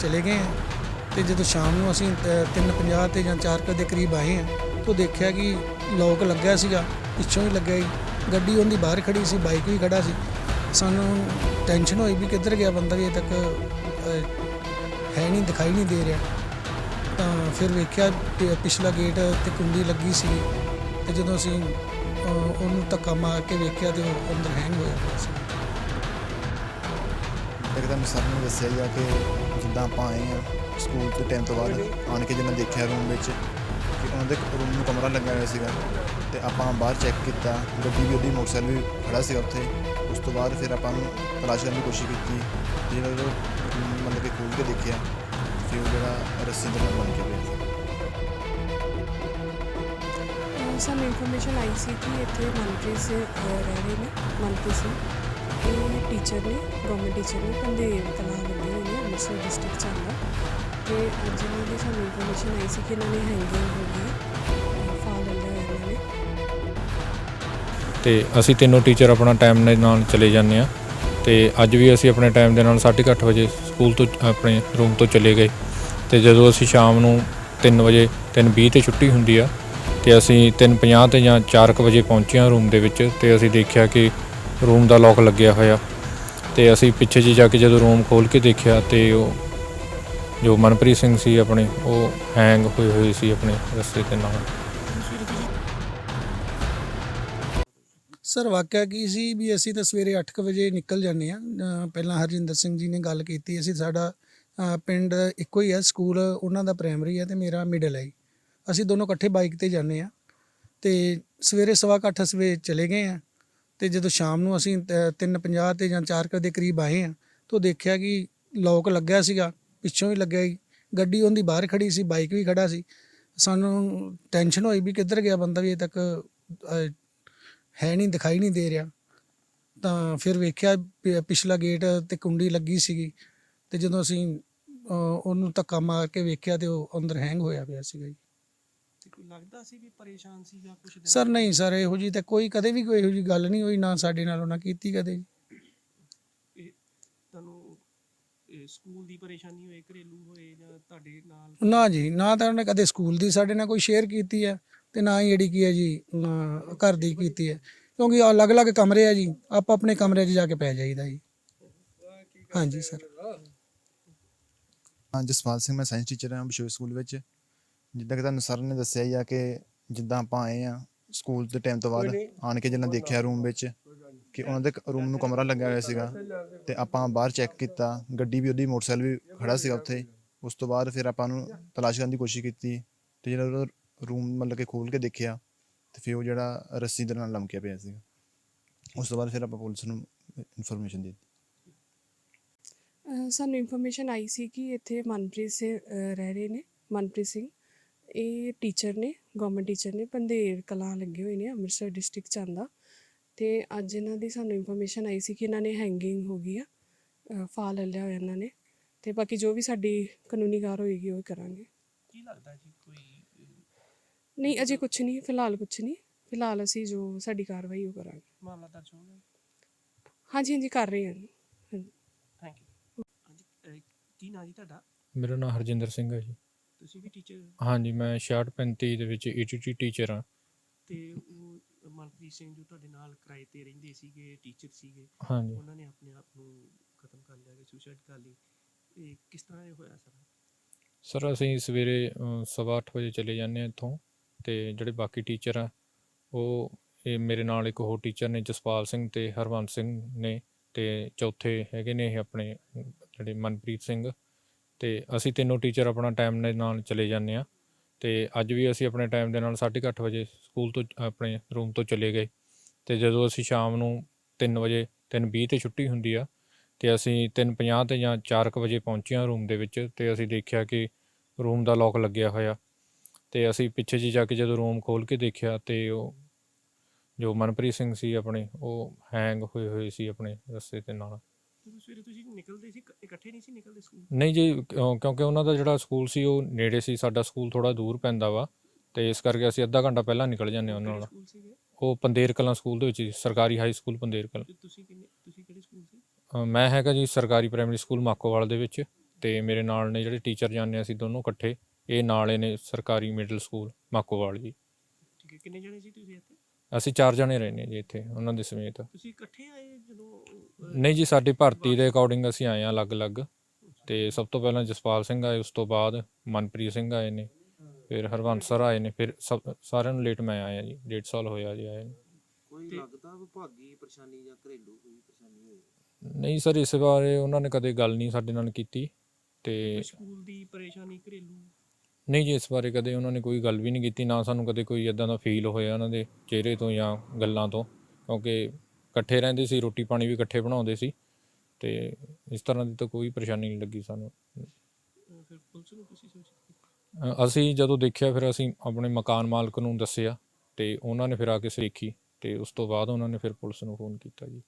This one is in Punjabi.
ਚਲੇ ਗਏ ਆ ਤੇ ਜਦੋਂ ਸ਼ਾਮ ਨੂੰ ਅਸੀਂ 3:50 ਤੇ ਜਾਂ 4 ਦੇ ਕਰੀਬ ਆਏ ਹਾਂ, ਤਾਂ ਦੇਖਿਆ ਕਿ ਲੋਕ ਲੱਗਿਆ ਸੀਗਾ, ਪਿੱਛੋਂ ਹੀ ਲੱਗਿਆ ਸੀ ਗੱਡੀ ਉਹਦੀ ਬਾਹਰ ਖੜੀ ਸੀ, ਬਾਈਕ ਵੀ ਖੜਾ ਸੀ। ਸਾਨੂੰ ਟੈਨਸ਼ਨ ਹੋਈ ਵੀ ਕਿੱਧਰ ਗਿਆ ਬੰਦਾ ਵੀ ਅਜੇ ਤੱਕ ਹੈ ਨਹੀਂ, ਦਿਖਾਈ ਨਹੀਂ ਦੇ ਰਿਹਾ। ਤਾਂ ਫਿਰ ਵੇਖਿਆ ਪਿ- ਪਿਛਲਾ ਗੇਟ ਤੇ ਕੁੰਡੀ ਲੱਗੀ ਸੀ ਤੇ ਜਦੋਂ ਅਸੀਂ ਉਹਨੂੰ ਧੱਕਾ ਮਾਰ ਕੇ ਵੇਖਿਆ ਤੇ ਉਹ ਅੰਦਰ ਹੈਂਗ ਹੋਇਆ ਪਿਆ ਸੀ। ਇੱਕ ਤਾਂ ਸਰ ਨੇ ਦੱਸਿਆ ਗਿਆ ਕਿ ਜਿੱਦਾਂ ਆਪਾਂ ਆਏ ਆ ਸਕੂਲ ਦੇ ਟਾਈਮ ਤੋਂ ਬਾਅਦ, ਆਣ ਕੇ ਜਦੋਂ ਦੇਖਿਆ ਰੂਮ ਵਿੱਚ, ਕਿ ਉਹਨਾਂ ਦੇ ਰੂਮ ਨੂੰ ਕਮਰਾ ਲੱਗਾ ਹੋਇਆ ਸੀਗਾ ਤੇ ਆਪਾਂ ਬਾਹਰ ਚੈੱਕ ਕੀਤਾ, ਗੱਡੀ ਵੀ ਉਹਦੀ ਮੋਟਰਸਾਈਕਲ ਵੀ ਖੜਾ ਸੀਗਾ ਉੱਥੇ। ਉਸ ਤੋਂ ਬਾਅਦ ਫਿਰ ਆਪਾਂ ਨੂੰ ਤਲਾਸ਼ ਕਰਨ ਦੀ ਕੋਸ਼ਿਸ਼ ਕੀਤੀ। ਜਿਹੜਾ ਮਤਲਬ ਕਿ ਖੋਲ੍ਹ ਕੇ ਦੇਖਿਆ ਫਿਰ ਉਹ ਜਿਹੜਾ ਰੱਸੀ ਦੇ ਬਣ ਕੇ ਪਿਆ ਸੀ। ਸਾਨੂੰ ਇਨਫੋਰਮੇਸ਼ਨ ਆਈ ਸੀ ਕਿ ਇੱਥੇ ਮਨਪ੍ਰੀਤ ਸਿੰਘ ਰਹਿ ਰਹੇ ਨੇ, ਮਨਪ੍ਰੀਤ ਸਿੰਘ। ਇਹ ਟੀਚਰ ਨੇ ਗਵਰਨਮੈਂਟ ਟੀਚਰ ਨੇ ਪੰਦੇਰ ਕਲਾਂ ਲੱਗੇ ਅੰਮ੍ਰਿਤਸਰ ਡਿਸਟ੍ਰਿਕਟ ਚ ਆਉਂਦਾ। ਤੇ ਅੱਜ ਇਹਨਾਂ ਦੀ ਸਾਨੂੰ ਇਨਫੋਰਮੇਸ਼ਨ ਆਈ ਸੀ ਕਿ ਇਹਨਾਂ ਨੇ ਹੈਂਗਿੰਗ ਹੋ ਗਈ। ਫਾਲ ਲਿਆ ਇਹਨਾਂ ਨੇ। ਤੇ ਅਸੀਂ ਤਿੰਨੋਂ ਟੀਚਰ ਆਪਣਾ ਟਾਈਮ ਦੇ ਨਾਲ ਚਲੇ ਜਾਂਦੇ ਆ ਤੇ ਅੱਜ ਵੀ ਅਸੀਂ ਆਪਣੇ ਟਾਈਮ ਦੇ ਨਾਲ 8:30 ਵਜੇ ਸਕੂਲ ਤੋਂ, ਆਪਣੇ ਰੂਮ ਤੋਂ ਚਲੇ ਗਏ। ਤੇ ਜਦੋਂ ਅਸੀਂ ਸ਼ਾਮ ਨੂੰ 3 ਵਜੇ 3:20 ਤੇ ਛੁੱਟੀ ਹੁੰਦੀ ਆ, ਤੇ ਅਸੀਂ 3:50 ਤੇ ਜਾਂ 4:00 ਵਜੇ ਪਹੁੰਚੇ ਹਾਂ ਰੂਮ ਦੇ ਵਿੱਚ। ਤੇ ਅਸੀਂ ਦੇਖਿਆ ਕਿ ਰੂਮ ਦਾ ਲੌਕ ਲੱਗਿਆ ਹੋਇਆ। ਤੇ ਅਸੀਂ ਪਿੱਛੇ ਜੀ ਜਾ ਕੇ ਜਦੋਂ ਰੂਮ ਖੋਲ ਕੇ ਦੇਖਿਆ ਤੇ ਉਹ ਜੋ ਮਨਪ੍ਰੀਤ ਸਿੰਘ ਸੀ ਆਪਣੇ, ਉਹ ਹੈਂਗ ਹੋਏ ਹੋਏ ਸੀ ਆਪਣੇ ਰਸਤੇ 'ਤੇ ਨਾਲ। ਸਰ, ਵਾਕਿਆ ਕੀ ਸੀ ਵੀ ਅਸੀਂ ਤਾਂ ਸਵੇਰੇ 8:00 ਵਜੇ ਨਿਕਲ ਜਾਂਦੇ ਆ ਪਹਿਲਾਂ ਹਰਜਿੰਦਰ ਸਿੰਘ ਜੀ ਨੇ ਗੱਲ ਕੀਤੀ, ਅਸੀਂ ਸਾਡਾ ਪਿੰਡ ਇੱਕੋ ਹੀ ਹੈ ਸਕੂਲ ਉਹਨਾਂ ਦਾ ਪ੍ਰਾਇਮਰੀ ਹੈ ਤੇ ਮੇਰਾ ਮਿਡਲ ਹੈ ਜੀ। ਅਸੀਂ ਦੋਨੋਂ ਇਕੱਠੇ ਬਾਈਕ ਤੇ ਜਾਂਦੇ ਆ ਤੇ ਸਵੇਰੇ ਸਵਾ ਕੁ ਅੱਠ ਸਵੇਰੇ ਚਲੇ ਗਏ ਆ ਤੇ ਜਦੋਂ ਸ਼ਾਮ ਨੂੰ ਅਸੀਂ 3:50 ਤੇ ਜਾਂ 4 ਦੇ ਕਰੀਬ ਆਏ ਆ ਤਾਂ ਦੇਖਿਆ ਕਿ ਲੋਕ ਲੱਗਿਆ ਸੀਗਾ, ਪਿੱਛੋਂ ਹੀ ਲੱਗਿਆ ਸੀ ਗੱਡੀ ਉਹਦੀ ਬਾਹਰ ਖੜੀ ਸੀ ਬਾਈਕ ਵੀ ਖੜਾ ਸੀ। ਸਾਨੂੰ ਟੈਨਸ਼ਨ ਹੋਈ ਵੀ ਕਿੱਧਰ ਗਿਆ ਬੰਦਾ ਵੀ ਅਜੇ ਤੱਕ ਹੈ ਨਹੀਂ, ਦਿਖਾਈ ਨਹੀਂ ਦੇ ਰਿਹਾ। ਤਾਂ ਫਿਰ ਵੇਖਿਆ ਪਿ- ਪਿਛਲਾ ਗੇਟ ਤੇ ਕੁੰਡੀ ਲੱਗੀ ਸੀਗੀ ਤੇ ਜਦੋਂ ਅਸੀਂ ਉਹਨੂੰ ਧੱਕਾ ਮਾਰ ਕੇ ਵੇਖਿਆ ਤੇ ਉਹ ਅੰਦਰ ਹੈਂਗ ਹੋਇਆ ਪਿਆ ਸੀਗਾ ਜੀ। ਕੋਈ ਲੱਗਦਾ ਸੀ ਵੀ ਪਰੇਸ਼ਾਨ ਸੀ ਜਾਂ ਕੁਝ ਸਰ ਨਹੀਂ ਸਰ ਇਹੋ ਜੀ ਤਾਂ ਕੋਈ ਕਦੇ ਵੀ ਕੋਈ ਇਹੋ ਜੀ ਗੱਲ ਨਹੀਂ ਹੋਈ ਨਾ ਸਾਡੇ ਨਾਲ ਉਹਨਾਂ ਕੀਤੀ ਕਦੇ। ਤੁਹਾਨੂੰ ਇਹ ਸਕੂਲ ਦੀ ਪਰੇਸ਼ਾਨੀ ਹੋਏ ਘਰੇਲੂ ਹੋਏ ਜਾਂ ਤੁਹਾਡੇ ਨਾਲ ਨਾ ਜੀ ਨਾ ਤਾਂ ਉਹਨੇ ਕਦੇ ਸਕੂਲ ਦੀ ਸਾਡੇ ਨਾਲ ਕੋਈ ਸ਼ੇਅਰ ਕੀਤੀ ਹੈ ਤੇ ਨਾ ਹੀ ਜਿਹੜੀ ਕੀ ਹੈ ਜੀ ਘਰ ਦੀ ਕੀਤੀ ਹੈ। ਕਿਉਂਕਿ ਅਲੱਗ-ਅਲੱਗ ਕਮਰੇ ਆ ਜੀ ਆਪਾਂ ਆਪਣੇ ਕਮਰੇ 'ਚ ਜਾ ਕੇ ਪੈ ਜਾਈਦਾ ਜੀ। ਹਾਂਜੀ ਸਰ। ਹਾਂ ਜਸਪਾਲ ਸਿੰਘ ਮੈਂ ਸਾਇੰਸ ਟੀਚਰ ਹਾਂ ਬਿਸ਼ੋਈ ਸਕੂਲ ਵਿੱਚ। ਜਿੱਦਾਂ ਕਿ ਤੁਹਾਨੂੰ ਸਰ ਨੇ ਦੱਸਿਆ ਹੀ ਆ ਕਿ ਜਿੱਦਾਂ ਆਪਾਂ ਆਏ ਆ ਸਕੂਲ ਦੇ ਟਾਈਮ ਤੋਂ ਬਾਅਦ ਆਣ ਕੇ ਜਦੋਂ ਦੇਖਿਆ ਰੂਮ ਵਿੱਚ ਕਿ ਉਹਨਾਂ ਦੇ ਰੂਮ ਨੂੰ ਕਮਰਾ ਲੱਗਿਆ ਹੋਇਆ ਸੀਗਾ ਤੇ ਆਪਾਂ ਬਾਹਰ ਚੈੱਕ ਕੀਤਾ ਗੱਡੀ ਵੀ ਉਹਦੀ ਮੋਟਰਸਾਈਕਲ ਵੀ ਖੜਾ ਸੀਗਾ ਉੱਥੇ। ਉਸ ਤੋਂ ਬਾਅਦ ਫਿਰ ਆਪਾਂ ਨੂੰ ਤਲਾਸ਼ ਕਰਨ ਦੀ ਕੋਸ਼ਿਸ਼ ਕੀਤੀ ਤੇ ਜਦੋਂ ਰੂਮ ਮਤਲਬ ਕਿ ਖੋਲ ਕੇ ਦੇਖਿਆ ਤੇ ਫਿਰ ਉਹ ਜਿਹੜਾ ਰੱਸੀ ਦੇ ਨਾਲ ਲਮਕਿਆ ਪਿਆ ਸੀਗਾ। ਉਸ ਤੋਂ ਬਾਅਦ ਫਿਰ ਆਪਾਂ ਪੁਲਿਸ ਨੂੰ ਇਨਫੋਰਮੇਸ਼ਨ ਦਿੱਤੀ। ਸਾਨੂੰ ਇਨਫੋਰਮੇਸ਼ਨ ਆਈ ਸੀ ਕਿ ਇੱਥੇ ਮਨਪ੍ਰੀਤ ਸਿੰਘ ਰਹਿ ਰਹੇ ਨੇ ਮਨਪ੍ਰੀਤ ਸਿੰਘ। ਇਹ ਟੀਚਰ ਨੇ ਗਵਰਨਮੈਂਟ ਟੀਚਰ ਨੇ ਪੰਦੇਰ ਕਲਾਂ ਲੱਗੇ ਹੋਏ ਨੇ ਅੰਮ੍ਰਿਤਸਰ ਡਿਸਟ੍ਰਿਕਟ ਚ ਆਉਂਦਾ। ਤੇ ਅੱਜ ਇਹਨਾਂ ਦੀ ਸਾਨੂੰ ਇਨਫੋਰਮੇਸ਼ਨ ਆਈ ਸੀ ਕਿ ਇਹਨਾਂ ਨੇ ਹੈਂਗਿੰਗ ਹੋ ਗਈ ਆ ਫਾਲ ਲੈ ਲਿਆ ਹੋਇਆ ਇਹਨਾਂ ਨੇ। ਤੇ ਬਾਕੀ ਜੋ ਵੀ ਸਾਡੀ ਕਾਨੂੰਨੀ ਕਾਰ ਹੋਏਗੀ ਉਹ ਕਰਾਂਗੇ। ਕੀ ਲੱਗਦਾ ਜੀ ਕੋਈ ਨਹੀਂ ਅਜੇ ਕੁਝ ਨਹੀਂ ਫਿਲਹਾਲ ਕੁਝ ਨਹੀਂ। ਫਿਲਹਾਲ ਅਸੀਂ ਜੋ ਸਾਡੀ ਕਾਰਵਾਈ ਉਹ ਕਰਾਂਗੇ। ਮਾਮਲਾ ਦਰਜ ਹੋ ਗਿਆ? ਹਾਂਜੀ ਹਾਂਜੀ ਕਰ ਰਹੇ ਹਾਂ ਜੀ। ਹਾਂਜੀ। ਥੈਂਕ ਯੂ ਹਾਂਜੀ ਕੀ ਨਾਂ ਜੀ ਤੁਹਾਡਾ? ਮੇਰਾ ਨਾਮ ਹਰਜਿੰਦਰ ਸਿੰਘ ਹੈ ਜੀ। ਤੁਸੀਂ ਵੀ ਟੀਚਰ ਹਾਂਜੀ ਮੈਂ 6535 ਦੇ ਵਿੱਚ ਈਟੀਟੀ ਟੀਚਰ ਹਾਂ। ਤੇ ਉਹ ਮਨਪ੍ਰੀਤ ਸਿੰਘ ਜੋ ਤੁਹਾਡੇ ਨਾਲ ਕਿਰਾਏ ਤੇ ਰਹਿੰਦੇ ਸੀਗੇ ਟੀਚਰ ਸੀਗੇ ਹਾਂਜੀ। ਉਹਨਾਂ ਨੇ ਆਪਣੇ ਆਪ ਨੂੰ ਖਤਮ ਕਰ ਲਿਆ ਕਿ ਸੁਸਾਈਡ ਕਰ ਲਈ। ਇਹ ਕਿਸ ਤਰ੍ਹਾਂ ਇਹ ਹੋਇਆ ਸਰ? ਸਰ ਅਸੀਂ ਸਵੇਰੇ ਅ, ਸਵਾ ਅੱਠ ਵਜੇ ਚਲੇ ਜਾਂਦੇ ਹਾਂ ਇੱਥੋਂ ਤੇ ਜਿਹੜੇ ਬਾਕੀ ਟੀਚਰ ਆ ਉਹ ਇਹ ਮੇਰੇ ਨਾਲ ਇੱਕ ਹੋਰ ਟੀਚਰ ਨੇ ਜਸਪਾਲ ਸਿੰਘ ਤੇ ਹਰਵੰਤ ਸਿੰਘ ਨੇ ਤੇ ਚੌਥੇ ਹੈਗੇ ਨੇ ਇਹ ਆਪਣੇ ਜਿਹੜੇ ਮਨਪ੍ਰੀਤ ਸਿੰਘ। ਤੇ ਅਸੀਂ ਤਿੰਨੋਂ ਟੀਚਰ ਆਪਣਾ ਟਾਈਮ ਦੇ ਨਾਲ ਚਲੇ ਜਾਂਦੇ ਆ ਤੇ ਅੱਜ ਵੀ ਅਸੀਂ ਆਪਣੇ ਟਾਈਮ ਦੇ ਨਾਲ 8:30 ਵਜੇ ਸਕੂਲ ਤੋਂ, ਆਪਣੇ ਰੂਮ ਤੋਂ ਚਲੇ ਗਏ ਤੇ ਜਦੋਂ ਅਸੀਂ ਸ਼ਾਮ ਨੂੰ 3 ਵਜੇ 3:20 ਤੇ ਛੁੱਟੀ ਹੁੰਦੀ ਆ ਤੇ ਅਸੀਂ 3:50 ਤੇ ਜਾਂ 4:00 ਵਜੇ ਪਹੁੰਚੇ ਹਾਂ ਰੂਮ ਦੇ ਵਿੱਚ ਤੇ ਅਸੀਂ ਦੇਖਿਆ ਕਿ ਰੂਮ ਦਾ ਲੋਕ ਲੱਗਿਆ ਹੋਇਆ ਤੇ ਅਸੀਂ ਪਿੱਛੇ ਜੀ ਜਾ ਕੇ ਜਦੋਂ ਰੂਮ ਖੋਲ ਕੇ ਦੇਖਿਆ ਤੇ ਉਹ ਜੋ ਮਨਪ੍ਰੀਤ ਸਿੰਘ ਸੀ ਆਪਣੇ, ਉਹ ਹੈਂਗ ਹੋਏ ਹੋਏ ਸੀ ਆਪਣੇ ਰਸਤੇ ਦੇ ਨਾਲ। ਜਦੋਂ ਸਵੇਰੇ ਤੁਸੀਂ ਨਿਕਲਦੇ ਸੀ ਇਕ- ਇਕੱਠੇ ਨਹੀਂ ਸੀ ਨਿਕਲਦੇ ਸਕੂਲ? ਨਹੀਂ ਜੀ ਕਿਉਂ- ਕਿਉਂਕਿ ਉਹਨਾਂ ਦਾ ਜਿਹੜਾ ਸਕੂਲ ਸੀ ਉਹ ਨੇੜੇ ਸੀ ਸਾਡਾ ਸਕੂਲ ਥੋੜਾ ਦੂਰ ਪੈਂਦਾ ਵਾ ਤੇ ਇਸ ਕਰਕੇ ਅਸੀਂ ਅੱਧਾ ਘੰਟਾ ਪਹਿਲਾਂ ਨਿਕਲ ਜਾਂਦੇ ਉਹਨਾਂ ਕਿਹੜੇ ਨਾਲ। ਸਕੂਲ ਸੀਗੇ? ਉਹ ਪੰਦੇਰ ਕਲਾਂ ਸਕੂਲ ਦੇ ਵਿੱਚ ਸੀ, ਸਰਕਾਰੀ ਹਾਈ ਸਕੂਲ ਪੰਦੇਰ ਕਲਾਂ। ਤੇ ਤੁਸੀਂ ਕਿੰਨੇ ਤੁਸੀਂ ਕਿਹੜੇ ਸਕੂਲ ਸੀ? ਅ, ਮੈਂ ਹੈਗਾ ਜੀ ਸਰਕਾਰੀ ਪ੍ਰਾਇਮਰੀ ਸਕੂਲ ਮਾਕੋਵਾਲ ਦੇ ਵਿੱਚ ਤੇ ਮੇਰੇ ਨਾਲ ਨੇ ਜਿਹੜੇ ਟੀਚਰ ਜਾਂਦੇ ਅਸੀਂ ਦੋਨੋਂ ਇਕੱਠੇ ਇਹ ਨਾਲੇ ਨੇ ਸਰਕਾਰੀ ਮਿਡਲ ਸਕੂਲ ਮਾਕੋਵਾਲ ਜੀ। ਠੀਕ ਹੈ ਕਿੰਨੇ ਜਣੇ ਸੀ ਤੁਸੀਂ ਇੱਥੇ? ਅਸੀਂ ਚਾਰ ਜਣੇ ਰਹਿੰਦੇ ਜੀ ਇੱਥੇ ਉਹਨਾਂ ਦੇ ਸਮੇਤ। ਤੁਸੀਂ ਇਕੱਠੇ ਆਏ ਜਦੋਂ ਨਹੀਂ ਜੀ ਸਾਡੀ ਭਰਤੀ ਦੇ ਅਕੋਰਡਿੰਗ ਅਸੀਂ ਆਏ ਹਾਂ ਅਲੱਗ-ਅਲੱਗ। ਤੇ ਸਭ ਤੋਂ ਪਹਿਲਾਂ ਜਸਪਾਲ ਸਿੰਘ ਆਏ ਉਸ ਤੋਂ ਬਾਅਦ ਮਨਪ੍ਰੀਤ ਸਿੰਘ ਆਏ ਨੇ ਫਿਰ ਹਰਵੰਸ ਸਰ ਆਏ ਨੇ ਫਿਰ ਸਭ ਸਾਰਿਆਂ ਨੂੰ ਲੇਟ ਮੈਂ ਆਇਆ ਜੀ ਡੇਢ ਸਾਲ ਹੋਇਆ ਜੀ ਆਏ ਨੂੰ। ਕੋਈ ਲੱਗਦਾ ਵਿਭਾਗੀ ਪਰੇਸ਼ਾਨੀ ਜਾਂ ਘਰੇਲੂ ਕੋਈ ਪਰੇਸ਼ਾਨੀ ਹੋਈ? ਨਹੀਂ ਸਰ ਇਸ ਬਾਰੇ ਉਹਨਾਂ ਨੇ ਕਦੇ ਗੱਲ ਨਹੀਂ ਸਾਡੇ ਨਾਲ ਕੀਤੀ ਤੇ ਸਕੂਲ ਦੀ ਪਰੇਸ਼ਾਨੀ ਘਰੇਲੂ ਨਹੀਂ ਜੀ ਇਸ ਬਾਰੇ ਕਦੇ ਉਹਨਾਂ ਨੇ ਕੋਈ ਗੱਲ ਵੀ ਨਹੀਂ ਕੀਤੀ ਨਾ ਸਾਨੂੰ ਕਦੇ ਕੋਈ ਇਦਾਂ ਦਾ ਫੀਲ ਹੋਇਆ ਉਹਨਾਂ ਦੇ ਚਿਹਰੇ ਤੋਂ ਜਾਂ ਗੱਲਾਂ ਤੋਂ ਕਿਉਂਕਿ ਇਕੱਠੇ ਰਹਿੰਦੇ ਸੀ ਰੋਟੀ ਪਾਣੀ ਵੀ ਇਕੱਠੇ ਬਣਾਉਂਦੇ ਸੀ ਤੇ ਇਸ ਤਰ੍ਹਾਂ ਦੀ ਤਾਂ ਕੋਈ ਪਰੇਸ਼ਾਨੀ ਨਹੀਂ ਲੱਗੀ ਸਾਨੂੰ। ਅਹ, ਫਿਰ ਪੁਲਿਸ ਨੂੰ ਤੁਸੀਂ ਸੂਚਿਤ ਕੀਤਾ ਅ, ਅਸੀਂ ਜਦੋਂ ਦੇਖਿਆ ਫਿਰ ਅਸੀਂ ਆਪਣੇ ਮਕਾਨ ਮਾਲਕ ਨੂੰ ਦੱਸਿਆ ਤੇ ਉਹਨਾਂ ਨੇ ਫਿਰ ਆ ਕੇ ਦੇਖੀ ਤੇ ਉਸ ਤੋਂ ਬਾਅਦ ਉਹਨਾਂ ਨੇ ਫਿਰ ਪੁਲਿਸ ਨੂੰ ਫੋਨ ਕੀਤਾ ਜੀ।